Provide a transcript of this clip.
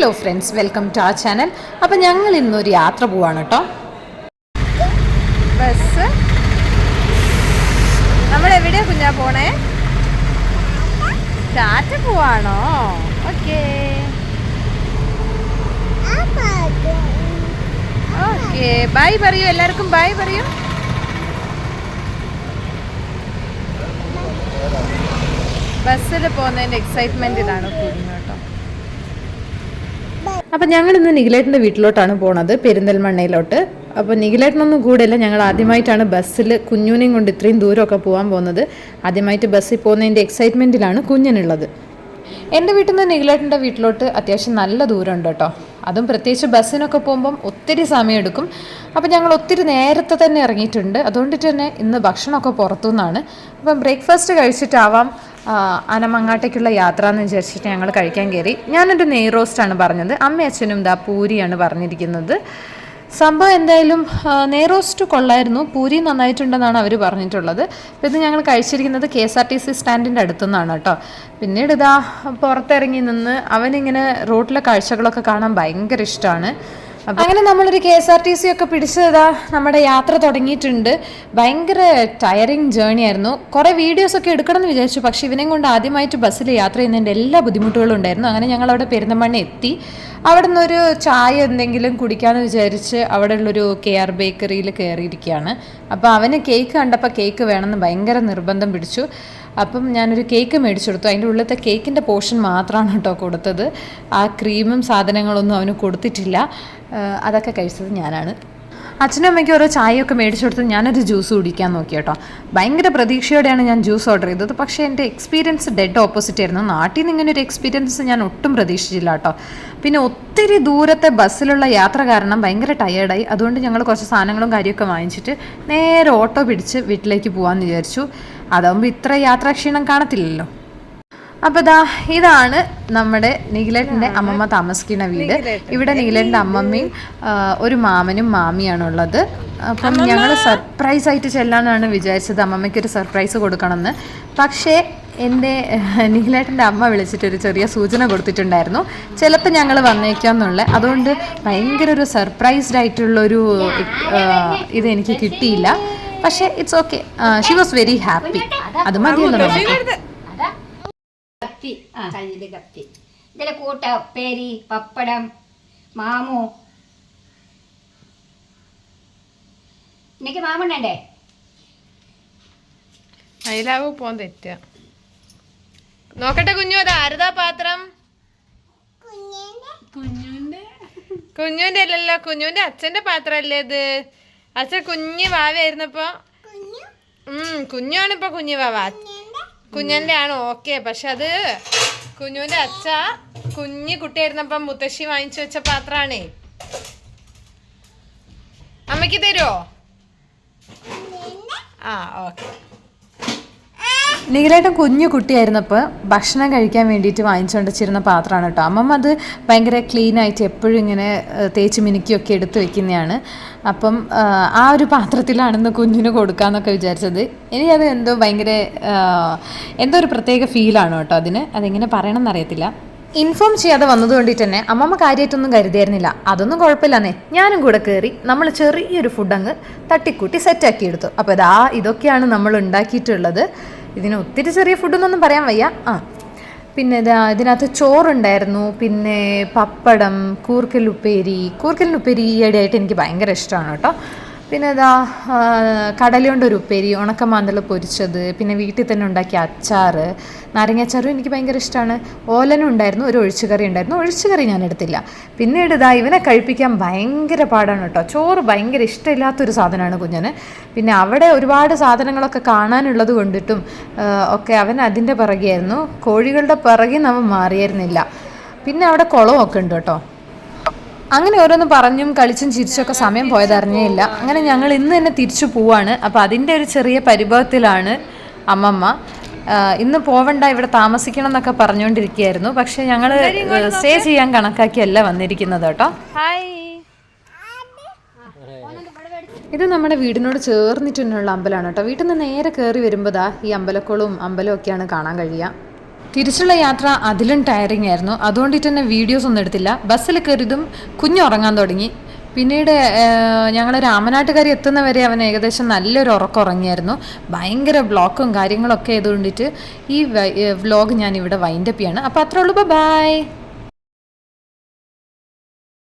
Hello friends welcome to ആ channel അപ്പം ഞങ്ങൾ ഇന്നൊരു യാത്ര പോവാണ് കേട്ടോ ബസ് നമ്മൾ എവിടെയാ കുഞ്ഞാ പോണേ? ടാറ്റ പോവാണോ? ഓക്കേ ഓക്കേ ബൈ പറയൂ. എല്ലാവർക്കും ബൈ പറയൂ. ബസ്സിൽ പോകുന്നതിന്റെ എക്സൈറ്റ്മെന്റിലാണ് കുഞ്ഞു കേട്ടോ അപ്പം ഞങ്ങൾ ഇന്ന് നിഖിലേട്ടന്റെ വീട്ടിലോട്ടാണ് പോണത് പെരിന്തൽമണ്ണയിലോട്ട്. അപ്പോൾ നിഖിലേട്ടനൊന്നും കൂടെയല്ല ഞങ്ങൾ ആദ്യമായിട്ടാണ് ബസ്സിൽ കുഞ്ഞുനെയും കൊണ്ട് ഇത്രയും ദൂരമൊക്കെ പോകാൻ പോകുന്നത്. ആദ്യമായിട്ട് ബസ്സിൽ പോകുന്നതിന്റെ എക്സൈറ്റ്മെന്റിലാണ് കുഞ്ഞിനുള്ളത്. എന്റെ വീട്ടിൽ നിന്ന് നിഖിലേട്ടന്റെ വീട്ടിലോട്ട് അത്യാവശ്യം നല്ല ദൂരമുണ്ട് കേട്ടോ. അതും പ്രത്യേകിച്ച് ബസ്സിനൊക്കെ പോകുമ്പം ഒത്തിരി സമയം എടുക്കും. അപ്പോൾ ഞങ്ങൾ ഒത്തിരി നേരത്തെ തന്നെ ഇറങ്ങിയിട്ടുണ്ട്. അതുകൊണ്ട് തന്നെ ഇന്ന് ഭക്ഷണമൊക്കെ പുറത്തുനിന്നാണ്. അപ്പം ബ്രേക്ക്ഫാസ്റ്റ് കഴിച്ചിട്ടാവാം. അനമങ്ങാട്ടേക്കുള്ള യാത്ര എന്ന് വിചാരിച്ചിട്ട് ഞങ്ങൾ കഴിക്കാൻ കയറി ഞാനൊരു നെയ് റോസ്റ്റാണ് പറഞ്ഞത്. അമ്മയും അച്ഛനും ദാ പൂരിയാണ് പറഞ്ഞിരിക്കുന്നത്. സംഭവം എന്തായാലും നെയ്റോസ്റ്റ് നെയ് റോസ്റ്റ് കൊള്ളായിരുന്നു. പൂരി നന്നായിട്ടുണ്ടെന്നാണ് അവർ പറഞ്ഞിട്ടുള്ളത്. പിന്നെ ഇത് ഞങ്ങൾ കഴിച്ചിരിക്കുന്നത് K S R T C സ്റ്റാൻഡിന്റെ അടുത്തുനിന്നാണ് കേട്ടോ. പിന്നീട് ഇതാ പുറത്തിറങ്ങി നിന്ന് അവനിങ്ങനെ റോട്ടിലെ കാഴ്ചകളൊക്കെ കാണാൻ ഭയങ്കര ഇഷ്ടമാണ്. അപ്പം അങ്ങനെ നമ്മളൊരു K S R T C ഒക്കെ പിടിച്ചതാ നമ്മുടെ യാത്ര തുടങ്ങിയിട്ടുണ്ട്. ഭയങ്കര ടയറിങ് ജേണി ആയിരുന്നു. കുറേ വീഡിയോസ് ഒക്കെ എടുക്കണം എന്ന് വിചാരിച്ചു. പക്ഷേ ഇവനെയും കൊണ്ട് ആദ്യമായിട്ട് ബസ്സിൽ യാത്ര ചെയ്യുന്നതിന്റെ എല്ലാ ബുദ്ധിമുട്ടുകളും ഉണ്ടായിരുന്നു. അങ്ങനെ ഞങ്ങൾ അവിടെ പെരുന്തമണ്ണ എത്തി. അവിടെ നിന്നൊരു ചായ എന്തെങ്കിലും കുടിക്കാമെന്ന് വിചാരിച്ച് അവിടെ ഉള്ളൊരു കെ ആർ ബേക്കറിയിൽ കയറിയിരിക്കുകയാണ്. അപ്പോൾ അവന് കേക്ക് കണ്ടപ്പോൾ കേക്ക് വേണമെന്ന് ഭയങ്കര നിർബന്ധം പിടിച്ചു. അപ്പം ഞാനൊരു കേക്ക് മേടിച്ചെടുത്തു. അതിന്റെ ഉള്ളിലത്തെ കേക്കിന്റെ പോർഷൻ മാത്രമാണ് കേട്ടോ കൊടുത്തത്. ആ ക്രീമും സാധനങ്ങളൊന്നും അവന് കൊടുത്തിട്ടില്ല. അതൊക്കെ കഴിച്ചത് ഞാനാണ്. അച്ഛനും അമ്മയ്ക്ക് ഓരോ ചായയൊക്കെ മേടിച്ചു കൊടുത്ത് ഞാനൊരു ജ്യൂസ് കുടിക്കാൻ നോക്കി കേട്ടോ. ഭയങ്കര പ്രതീക്ഷയോടെയാണ് ഞാൻ ജ്യൂസ് ഓർഡർ ചെയ്തത്. പക്ഷേ എന്റെ എക്സ്പീരിയൻസ് ഡെഡ് ഓപ്പോസിറ്റ് ആയിരുന്നു. നാട്ടിൽ നിന്ന് ഇങ്ങനെ ഒരു എക്സ്പീരിയൻസ് ഞാൻ ഒട്ടും പ്രതീക്ഷിച്ചില്ല കേട്ടോ. പിന്നെ ഒത്തിരി ദൂരത്തെ ബസ്സിലുള്ള യാത്ര കാരണം ഭയങ്കര ടയേർഡായി അതുകൊണ്ട് ഞങ്ങൾ കുറച്ച് സാധനങ്ങളും കാര്യമൊക്കെ വാങ്ങിച്ചിട്ട് നേരെ ഓട്ടോ പിടിച്ച് വീട്ടിലേക്ക് പോകാമെന്ന് വിചാരിച്ചു. അതാകുമ്പോൾ ഇത്ര യാത്രാക്ഷീണം കാണത്തില്ലല്ലോ. അപ്പോൾ ദാ ഇതാണ് നമ്മുടെ നീലന്റെ അമ്മമ്മ താമസിക്കുന്ന വീട്. ഇവിടെ നീലന്റെ അമ്മമ്മയും ഒരു മാമനും മാമിയാണ് ഉള്ളത് അപ്പം ഞങ്ങൾ സർപ്രൈസ് ആയിട്ട് ചെല്ലാനാണ് വിചാരിച്ചത്. അമ്മമ്മയ്ക്ക് ഒരു സർപ്രൈസ് കൊടുക്കണമെന്ന്. പക്ഷേ എന്റെ നീലേട്ടന്റെ അമ്മ വിളിച്ചിട്ട് ഒരു ചെറിയ സൂചന കൊടുത്തിട്ടുണ്ടായിരുന്നു. ചിലപ്പോൾ ഞങ്ങൾ വന്നേക്കാന്നുള്ള അതുകൊണ്ട് ഭയങ്കര ഒരു സർപ്രൈസ്ഡ് ആയിട്ടുള്ളൊരു ഇത് എനിക്ക് കിട്ടിയില്ല. പക്ഷേ it's okay she was very happy അത് മതിയല്ലോ നമുക്ക്. കത്തി ആ. കയ്യിൽ കത്തി. ഇതിലെ കൂട്ട ഉപ്പേരി പപ്പടം മാമു. എനിക്ക് മാമുണ്ടേ അയിലാവ് പോവാൻ തെറ്റ. നോക്കട്ടെ കുഞ്ഞു അത് ആരതാ പാത്രം? കുഞ്ഞുന്റെ അല്ലല്ലോ കുഞ്ഞുന്റെ അച്ഛന്റെ പാത്രല്ലേ ഇത്? അച്ഛൻ കുഞ്ഞു വാവയായിരുന്നപ്പോ? ഉം കുഞ്ഞാണിപ്പോ കുഞ്ഞു വാവ. കുഞ്ഞന്റെ ആണ് ഓക്കെ പക്ഷെ അത് കുഞ്ഞുന്റെ അച്ഛ കുഞ്ഞു കുട്ടിയായിരുന്നപ്പം മുത്തശ്ശി വാങ്ങിച്ചു വെച്ച പാത്രാണേ അമ്മയ്ക്ക് തരുമോ ആ ഓക്കെ നീലായിട്ടും കുഞ്ഞു കുട്ടിയായിരുന്നപ്പോൾ ഭക്ഷണം കഴിക്കാൻ വേണ്ടിയിട്ട് വാങ്ങിച്ചുകൊണ്ട് വെച്ചിരുന്ന പാത്രമാണ് കേട്ടോ. അമ്മമ്മ അത് ഭയങ്കര ക്ലീനായിട്ട് എപ്പോഴും ഇങ്ങനെ തേച്ച് മിനുക്കിയൊക്കെ എടുത്ത് വെക്കുന്നതാണ്. അപ്പം ആ ഒരു പാത്രത്തിലാണെന്ന് കുഞ്ഞിന് കൊടുക്കാമെന്നൊക്കെ വിചാരിച്ചത്. അത് എന്തോ ഭയങ്കര എന്തോ ഒരു പ്രത്യേക ഫീലാണ് കേട്ടോ അതിന്. അതെങ്ങനെ പറയണമെന്ന് അറിയത്തില്ല ഇൻഫോം ചെയ്യാതെ വന്നതുകൊണ്ടിട്ട് തന്നെ അമ്മമ്മ കാര്യമായിട്ടൊന്നും കരുതിയായിരുന്നില്ല. അതൊന്നും കുഴപ്പമില്ലെന്നേ. ഞാനും കൂടെ കയറി നമ്മൾ ചെറിയൊരു ഫുഡ് അങ്ങ് തട്ടിക്കൂട്ടി സെറ്റാക്കി എടുത്തു. അപ്പോൾ ഇതാ ഇതൊക്കെയാണ് നമ്മൾ ഉണ്ടാക്കിയിട്ടുള്ളത്. ഇതിന് ഒത്തിരി ചെറിയ ഫുഡെന്നൊന്നും പറയാൻ വയ്യ. ആ പിന്നെ ഇതാ ഇതിനകത്ത് ചോറുണ്ടായിരുന്നു. പിന്നെ പപ്പടം കൂർക്കലുപ്പേരി കൂർക്കലിനുപ്പേരി ഈയിടെയായിട്ട് എനിക്ക് ഭയങ്കര ഇഷ്ടമാണ് കേട്ടോ. പിന്നെ ഇതാ കടലയുണ്ട് ഒരു ഉപ്പേരി ഉണക്കമാന്തൽ പൊരിച്ചത് പിന്നെ വീട്ടിൽ തന്നെ ഉണ്ടാക്കിയ അച്ചാറ് നാരങ്ങാച്ചാറും എനിക്ക് ഭയങ്കര ഇഷ്ടമാണ് ഓലനും ഉണ്ടായിരുന്നു ഒരു ഒഴിച്ചുകറി ഉണ്ടായിരുന്നു. ഒഴിച്ചുകറി ഞാൻ എടുത്തില്ല. പിന്നീട് ഇതാ ഇവനെ കഴിപ്പിക്കാൻ ഭയങ്കര പാടാണ് കേട്ടോ. ചോറ് ഭയങ്കര ഇഷ്ടമില്ലാത്തൊരു സാധനമാണ് കുഞ്ഞന്. പിന്നെ അവിടെ ഒരുപാട് സാധനങ്ങളൊക്കെ കാണാനുള്ളത് കൊണ്ടിട്ടും ഒക്കെ അവൻ അതിന്റെ പിറകെയായിരുന്നു. കോഴികളുടെ പിറകെ നിന്ന് അവൻ മാറിയായിരുന്നില്ല പിന്നെ അവിടെ കുളമൊക്കെ ഉണ്ട് കേട്ടോ. അങ്ങനെ ഓരോന്ന് പറഞ്ഞും കളിച്ചും ചിരിച്ചൊക്കെ സമയം പോയതറിഞ്ഞേയില്ല അങ്ങനെ ഞങ്ങൾ ഇന്ന് തന്നെ തിരിച്ചു പോവാണ്. അപ്പോൾ അതിന്റെ ഒരു ചെറിയ പരിഭവത്തിലാണ് അമ്മമ്മ. ഇന്ന് പോവണ്ട ഇവിടെ താമസിക്കണം എന്നൊക്കെ പറഞ്ഞുകൊണ്ടിരിക്കുകയായിരുന്നു. പക്ഷെ ഞങ്ങൾ സ്റ്റേ ചെയ്യാൻ കണക്കാക്കിയല്ല വന്നിരിക്കുന്നത് കേട്ടോ. ഹായ് ഇത് നമ്മുടെ വീടിനോട് ചേർന്നിട്ടുള്ള അമ്പലമാണ് കേട്ടോ. വീട്ടിൽ നിന്ന് നേരെ കയറി വരുമ്പോൾ ഈ അമ്പലക്കുളവും അമ്പലവും ഒക്കെയാണ് കാണാൻ കഴിയുക. തിരിച്ചുള്ള യാത്ര അതിലും ടയറിങ് ആയിരുന്നു. അതുകൊണ്ട് തന്നെ വീഡിയോസ് ഒന്നും എടുത്തില്ല. ബസ്സിൽ കയറിയതും കുഞ്ഞുറങ്ങാൻ തുടങ്ങി. പിന്നീട് ഞങ്ങൾ രാമനാട്ടുകാരി എത്തുന്നവരെ അവൻ ഏകദേശം നല്ലൊരു ഉറക്കം ഉറങ്ങിയായിരുന്നു. ഭയങ്കര ബ്ലോക്കും കാര്യങ്ങളൊക്കെ ആയതുകൊണ്ടിട്ട് ഈ വ്ലോഗ് ഞാൻ ഇവിടെ വൈൻഡപ്പ് ചെയ്യാണ്. അപ്പോൾ അത്രേ ഉള്ളൂ. ബൈ